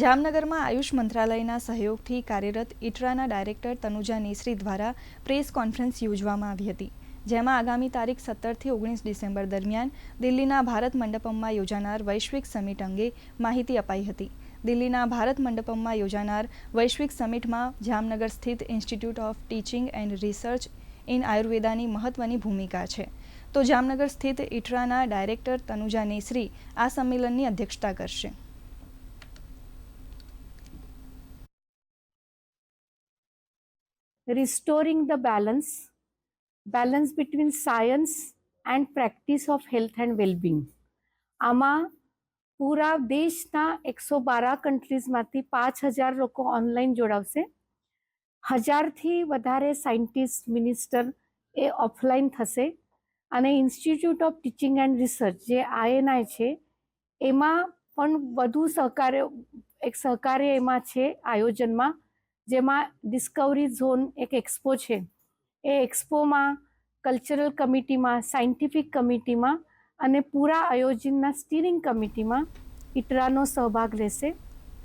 જામનગરમાં આયુષ મંત્રાલયના સહયોગથી કાર્યરત ઇટરાના ડાયરેક્ટર તનુજા નેસરી દ્વારા પ્રેસ કોન્ફરન્સ યોજવામાં આવી હતી, જેમાં આગામી તારીખ સત્તરથી ઓગણીસ ડિસેમ્બર દરમિયાન દિલ્હીના ભારત મંડપમમાં યોજાનાર વૈશ્વિક સમિટ અંગે માહિતી અપાઈ હતી. દિલ્હીના ભારત મંડપમમાં યોજાનાર વૈશ્વિક સમિટમાં જામનગર સ્થિત institute of teaching and research in આયુર્વેદાની મહત્વની ભૂમિકા છે. તો જામનગર સ્થિત ઇટરાના ડાયરેક્ટર તનુજા નેસરી આ સંમેલનની અધ્યક્ષતા કરશે. Restoring the balance balance between science and practice of health and well-being. આમાં પૂરા દેશના એકસો બારા કન્ટ્રીઝમાંથી પાંચ હજાર લોકો ઓનલાઈન જોડાવશે. હજારથી વધારે સાયન્ટિસ્ટ મિનિસ્ટર એ ઓફલાઈન થશે. અને institute of teaching and research જે આઈએનઆઈ છે, એમાં પણ વધુ સહકાર્ય, એક સહકાર્ય એમાં છે આયોજનમાં. જેમાં ડિસ્કવરી ઝોન એક એક્સપો છે. એ એક્સપોમાં કલ્ચરલ કમિટીમાં સાયન્ટિફિક કમિટીમાં અને પૂરા આયોજનના સ્ટીરિંગ કમિટીમાં ઇટરાનો સહભાગ રહેશે